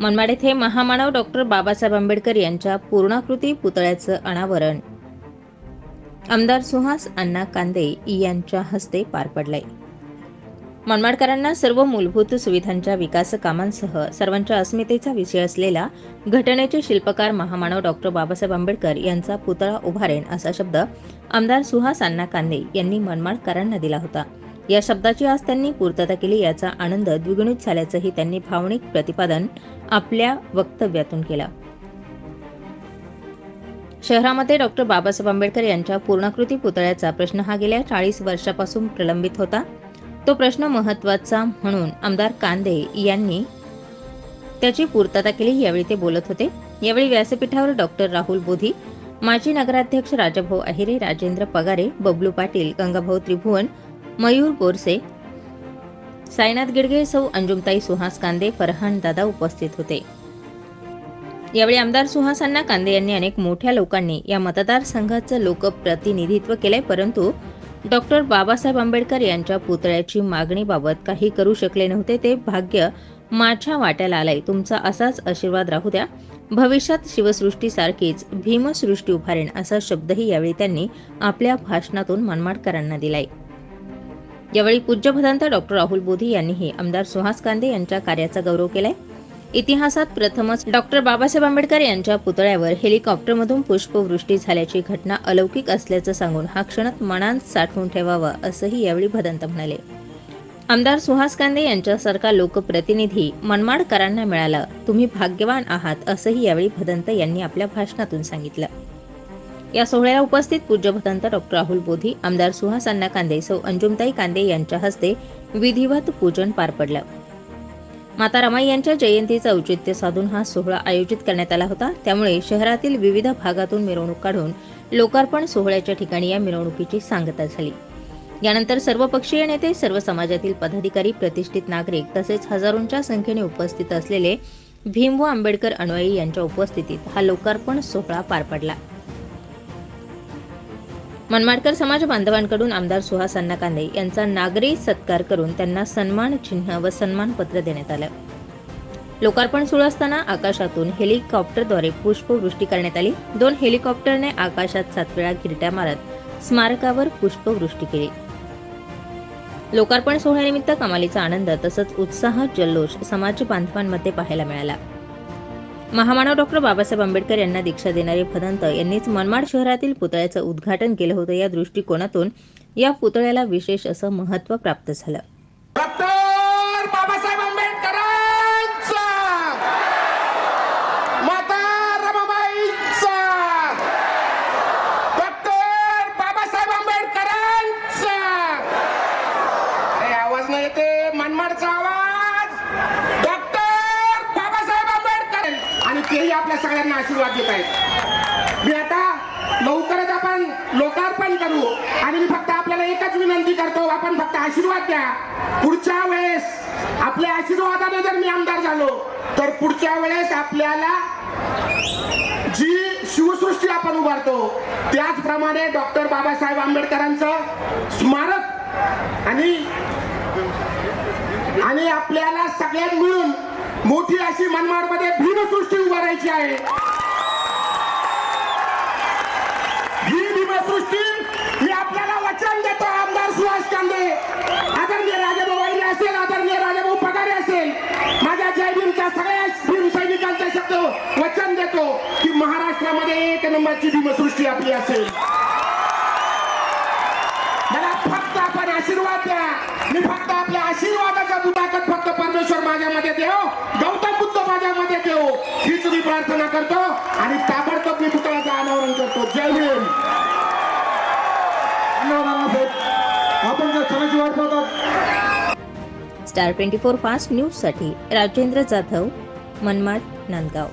मनमाड येथे महामानव डॉक्टर बाबासाहेब आंबेडकर यांच्या पूर्णाकृती पुतळ्याचं अनावरण. आमदार सुहास अण्णा कांदे यांच्या हस्ते पार पडले मनमाडकरांना सर्व मूलभूत सुविधांच्या विकास कामांसह सर्वांच्या अस्मितेचा विषय असलेला घटनेचे शिल्पकार महामानव डॉक्टर बाबासाहेब आंबेडकर यांचा पुतळा उभारेन असा शब्द आमदार सुहास अण्णा कांदे यांनी मनमाडकरांना दिला होता. या शब्दाची आज त्यांनी पूर्तता केली याचा आनंद द्विगुणित झाल्याचंही त्यांनी भावनिक प्रतिपादन आपल्या वक्तव्यातून केलं. शहरामध्ये डॉक्टर बाबासाहेब आंबेडकर यांच्या पूर्णाकृती पुतळ्याचा प्रश्न हा गेल्या चाळीस वर्षापासून प्रलंबित होता. तो प्रश्न महत्त्वाचा म्हणून आमदार कांदे यांनी त्याची पूर्तता केली यावेळी ते बोलत होते. यावेळी व्यासपीठावर डॉक्टर राहुल बोधी माजी नगराध्यक्ष राजाभाऊ अहिरे राजेंद्र पगारे बबलू पाटील गंगाभाऊ त्रिभुवन मयूर बोरसे साईनाथ गिडगे सौ अंजुमताई सुहास कांदे फरहान दादा उपस्थित होते. यावेळी आमदार सुहासांना कांदे यांनी अनेक मोठ्या लोकांनी या मतदारसंघाचं लोकप्रतिनिधित्व केलंय परंतु डॉक्टर बाबासाहेब आंबेडकर यांच्या पुतळ्याची मागणीबाबत काही करू शकले नव्हते ते भाग्य माझ्या वाट्याला आलंय. तुमचा असाच आशीर्वाद राहू द्या. भविष्यात शिवसृष्टीसारखीच भीमसृष्टी उभारेन असा शब्दही यावेळी त्यांनी आपल्या भाषणातून मनमाडकरांना दिलाय. यावेळी पूज्य भदंत डॉक्टर राहुल बोधी यांनीही आमदार सुहास कांदे यांच्या कार्याचा गौरव केलाय. इतिहासात प्रथमच डॉक्टर बाबासाहेब आंबेडकर यांच्या पुतळ्यावर हेलिकॉप्टरमधून पुष्पवृष्टी झाल्याची घटना अलौकिक असल्याचं सांगून हा क्षण मनात साठवून ठेवावा असंही यावेळी भदंत म्हणाले. आमदार सुहास कांदे यांच्यासारखा लोकप्रतिनिधी मनमाडकरांना मिळाला. तुम्ही भाग्यवान आहात असंही यावेळी भदंत यांनी आपल्या भाषणातून सांगितलं. या सोहळ्याला उपस्थित पूज्य भदंत डॉक्टर राहुल बोधी आमदार सुहास अण्णा कांदे सौ अंजुमताई कांदे यांच्या हस्ते विधिवत पूजन पार पडलं. माता रमाई यांच्या जयंतीचं औचित्य साधून हा सोहळा आयोजित करण्यात आला होता. त्यामुळे शहरातील विविध भागातून मिरवणूक काढून लोकार्पण सोहळ्याच्या ठिकाणी या मिरवणुकीची सांगता झाली. यानंतर सर्व पक्षीय नेते सर्व समाजातील पदाधिकारी प्रतिष्ठित नागरिक तसेच हजारोंच्या संख्येने उपस्थित असलेले भीमव आंबेडकर अनुयायी यांच्या उपस्थितीत हा लोकार्पण सोहळा पार पडला. मनमाडकर समाज बांधवांकडून आमदार सुहास अण्णा कांदे यांचा नागरी सत्कार करून त्यांना सन्मान चिन्ह व सन्मानपत्र देण्यात आलं. लोकार्पण सुरू असताना आकाशातून हेलिकॉप्टरद्वारे पुष्पवृष्टी करण्यात आली. दोन हेलिकॉप्टरने आकाशात सात वेळा गिरट्या मारत स्मारकावर पुष्पवृष्टी केली. लोकार्पण सोहळ्यानिमित्त कमालीचा आनंद तसंच उत्साह जल्लोष समाज बांधवांमध्ये पाहायला मिळाला. महामानव डॉक्टर बाबासाहेब आंबेडकर यांना दीक्षा देणारे भदंत यांनीच मनमाड शहरातील पुतळ्याचं उद्घाटन केलं होतं. या दृष्टिकोनातून या पुतळ्याला विशेष असं महत्त्व प्राप्त झालं डॉक्टर बाबासाहेब आंबेडकरांचा माता रमाबाईंचा डॉक्टर बाबासाहेब आंबेडकरांचा अरे आवाज नाही येते मनमाडचा आवाज डॉक्टर बाबासाहेब आंबेडकर आणि तेही आपल्या सगळ्यांना आशीर्वाद देत आहेत. मी आता लवकरच आपण लोकार्पण करू आणि मी फक्त आपल्याला एकच विनंती करतो आपण फक्त आशीर्वाद द्या. पुढच्या वेळेस आपल्या आशीर्वादाने जर मी आमदार झालो तर पुढच्या वेळेस आपल्याला जी शिवसृष्टी आपण उभारतो त्याचप्रमाणे डॉक्टर बाबासाहेब आंबेडकरांचं स्मारक आणि आणि आपल्याला सगळ्यात मिळून मोठी अशी मनमाडमध्ये भीमसृष्टी उभारायची आहे. ही भीमसृष्टी मी आपल्याला वचन देतो आमदार सुहास कांदे. आदरणीय राजाभाऊ असेल आदरणीय राजाभाऊ पगारे असेल माझ्या जय भीमच्या सगळ्या भीम सैनिकांचा शब्द वचन देतो की महाराष्ट्रामध्ये एक नंबरची भीमसृष्टी आपली असेल. मला फक्त आपण आशीर्वाद द्या. मी फक्त आपल्या आशीर्वादाचा दुधाकत फक्त परमेश्वर माझ्यामध्ये देव गौतम बुद्ध माझ्यामध्ये देव हीच मी प्रार्थना करतो आणि ताबडतोब मी पुतळ्याचं अनावरण करतो. जय भीम. आपण जर क्षणाची वाट पाहतात. स्टार ट्वेंटी फोर फास्ट न्यूजसाठी राजेंद्र जाधव मनमाड नांदगाव.